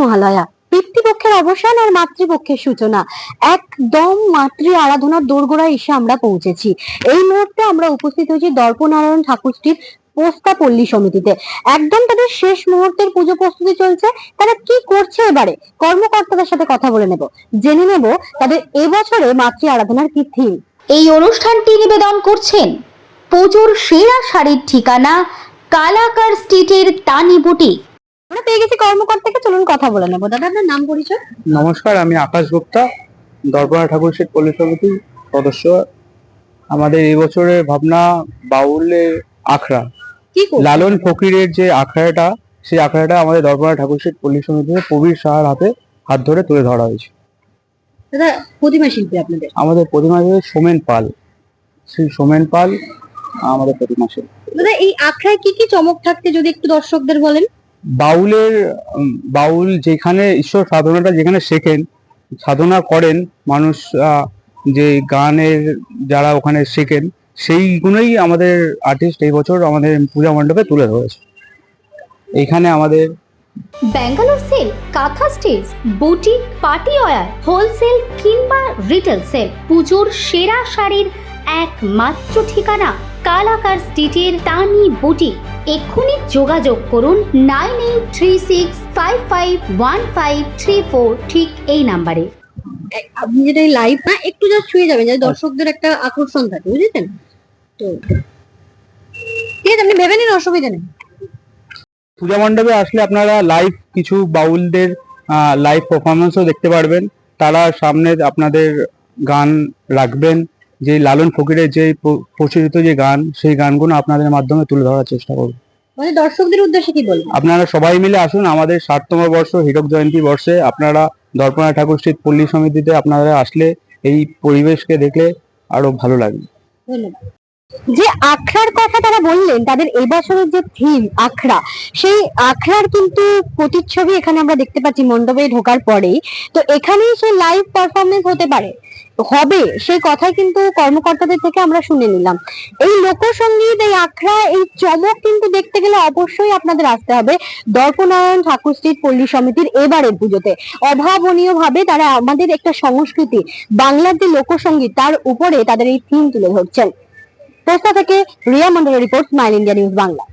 মহালয়া পিতৃপক্ষের অবসান আর মাতৃপক্ষের সূচনা। একদম মাতৃ আরাধনার দোরগোড়ায় এসে আমরা পৌঁছেছি। এই মুহূর্তে আমরা উপস্থিত হয়েছি দর্পনারায়ণ ঠাকুর স্ট্রিট পোস্তা পল্লী সমিতিতে। একদম তাদের শেষ মুহূর্তের পুজো প্রস্তুতি চলছে। তারা কি করছে এবারে? কর্মকর্তাদের সাথে কথা বলে নেব। জেনে নেব তাদের এবছরে মাতৃ আরাধনার কি থিম এই অনুষ্ঠানটি নিবেদন করছেন পুজোর সেরা শাড়ির ঠিকানা কালাকার স্ট্রিটের তানি বুটিক। আমরা পেয়ে গেছি কর্মকর্তাকে চলুন কথা বলে নেব। দাদা আপনার নাম পরিচয়? নমস্কার আমি আকাশ গুপ্তা দর্পণা ঠাকুর শেঠ পল্লী সমিতির সদস্য। আমাদের এই বছরের ভাবনা বাউলের আখড়া। লালন ফকিরের যে আখড়াটা সেই আখড়াটা আমাদের দর্পণা ঠাকুর শেঠ পল্লী সমিতিতে প্রবীর সাহার হাতে হাত ধরে তুলে ধরা হয়েছে। দাদা প্রতিমা শিল্পী আপনাদের? আমাদের প্রতিমা হচ্ছে সোমেন পাল। শ্রী সোমেন পাল আমাদের প্রতিমা শিল্পী। দাদা এই আখড়ায় কি কি চমক থাকতে যদি একটু দর্শকদের বলেন? বাউলের বাউল যেখানে ঈশ্বর সাধনাটা যেখানে শেখেন, সাধনা করেন মানুষ যে গানের যারা ওখানে শেখেন সেইগুলোই আমাদের আর্টিস্ট এই বছর আমাদের পূজা মণ্ডপে তুলে ধরেছে। এইখানে আমাদের Bangalore sale kantha stitch boutique party wear wholesale কিংবা রিটেল সেল পুজোর সেরা শাড়ির একমাত্র ঠিকানা কালাকার স্ট্রিটের তানি বুটি। এক্ষুনি যোগাযোগ করুন nine eight three six five five one five three four ঠিক এই নাম্বারে। আপনি যেটা লাইভ না একটু যা ছুঁয়ে যাবেন যাতে দর্শকদের একটা আকর্ষণ থাকে বুঝেছেন? তো ঠিক আছে আপনি ভেবে নিন অসুবিধা নেই। পূজা মণ্ডপে আসলে আপনারা লাইভ কিছু বাউলদের লাইভ পারফরমেন্সও দেখতে পারবেন। তারা সামনে আপনাদের গান রাখবেন। যে লালন ফকিরের যে প্রচলিত যে গান সেই গানগুলো আপনাদের মাধ্যমে তুলে ধরার চেষ্টা করব। মানে দর্শকদের উদ্দেশ্যে কি বলবেন? আপনারা সবাই মিলে আসুন আমাদের ষাটতম বর্ষ হীরক জয়ন্তী বর্ষে। আপনারা দর্পণা ঠাকুর স্ট্রিট পল্লী সমিতিতে আপনারা আসলে এই পরিবেশকে দেখলে আরও ভালো লাগবে। ধন্যবাদ। যে আখড়ার কথা তারা বললেন, তাদের এবছরের যে থিম আখড়া, সেই আখড়ার কিন্তু প্রতিচ্ছবি এখানে আমরা দেখতে পাচ্ছি মণ্ডপে ঢোকার পরেই। তো এখানেই সেই লাইভ পারফরমেন্স হতে পারে। হবে, সেই কথাই কিন্তু কর্মকর্তাদের থেকে আমরা শুনে নিলাম। এই লোকসঙ্গীত, এই আখড়া, এই চমক কিন্তু দেখতে গেলে অবশ্যই আপনাদের আসতে হবে দর্পনারায়ণ ঠাকুর স্ট্রিট পল্লী সমিতির এবারের পুজোতে। অভাবনীয় ভাবে তারা আমাদের একটা সংস্কৃতি, বাংলার যে লোকসঙ্গীত, তার উপরে তাদের এই থিম তুলে ধরছেন। পোস্তা থেকে রিয়া মন্ডলের report smile India news Bangla.